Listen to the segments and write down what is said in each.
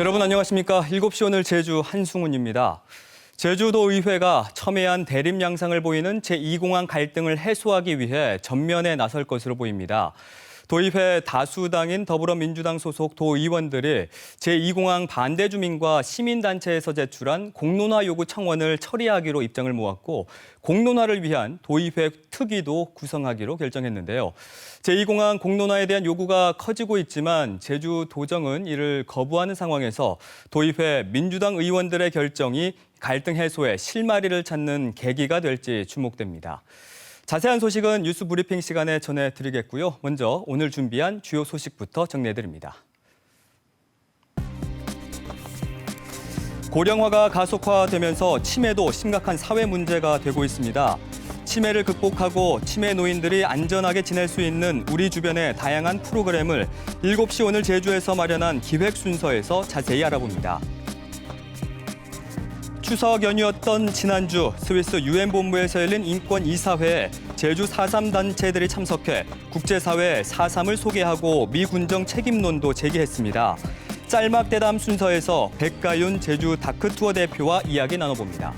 여러분 안녕하십니까? 7시 오늘 제주 한승훈입니다. 제주도 의회가 첨예한 대립 양상을 보이는 제2공항 갈등을 해소하기 위해 전면에 나설 것으로 보입니다. 도의회 다수당인 더불어민주당 소속 도의원들이 제2공항 반대 주민과 시민단체에서 제출한 공론화 요구 청원을 처리하기로 입장을 모았고 공론화를 위한 도의회 특위도 구성하기로 결정했는데요. 제2공항 공론화에 대한 요구가 커지고 있지만 제주 도정은 이를 거부하는 상황에서 도의회 민주당 의원들의 결정이 갈등 해소에 실마리를 찾는 계기가 될지 주목됩니다. 자세한 소식은 뉴스 브리핑 시간에 전해드리겠고요. 먼저 오늘 준비한 주요 소식부터 정리해드립니다. 고령화가 가속화되면서 치매도 심각한 사회 문제가 되고 있습니다. 치매를 극복하고 치매 노인들이 안전하게 지낼 수 있는 우리 주변의 다양한 프로그램을 7시 오늘 제주에서 마련한 기획 순서에서 자세히 알아봅니다. 추석 연휴였던 지난주 스위스 유엔 본부에서 열린 인권 이사회에 제주 4.3 단체들이 참석해 국제사회 4.3을 소개하고 미군정 책임론도 제기했습니다. 짤막 대담 순서에서 백가윤 제주 다크투어 대표와 이야기 나눠봅니다.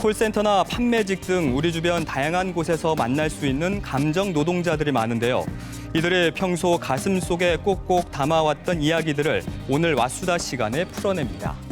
콜센터나 판매직 등 우리 주변 다양한 곳에서 만날 수 있는 감정 노동자들이 많은데요. 이들의 평소 가슴 속에 꼭꼭 담아왔던 이야기들을 오늘 와수다 시간에 풀어냅니다.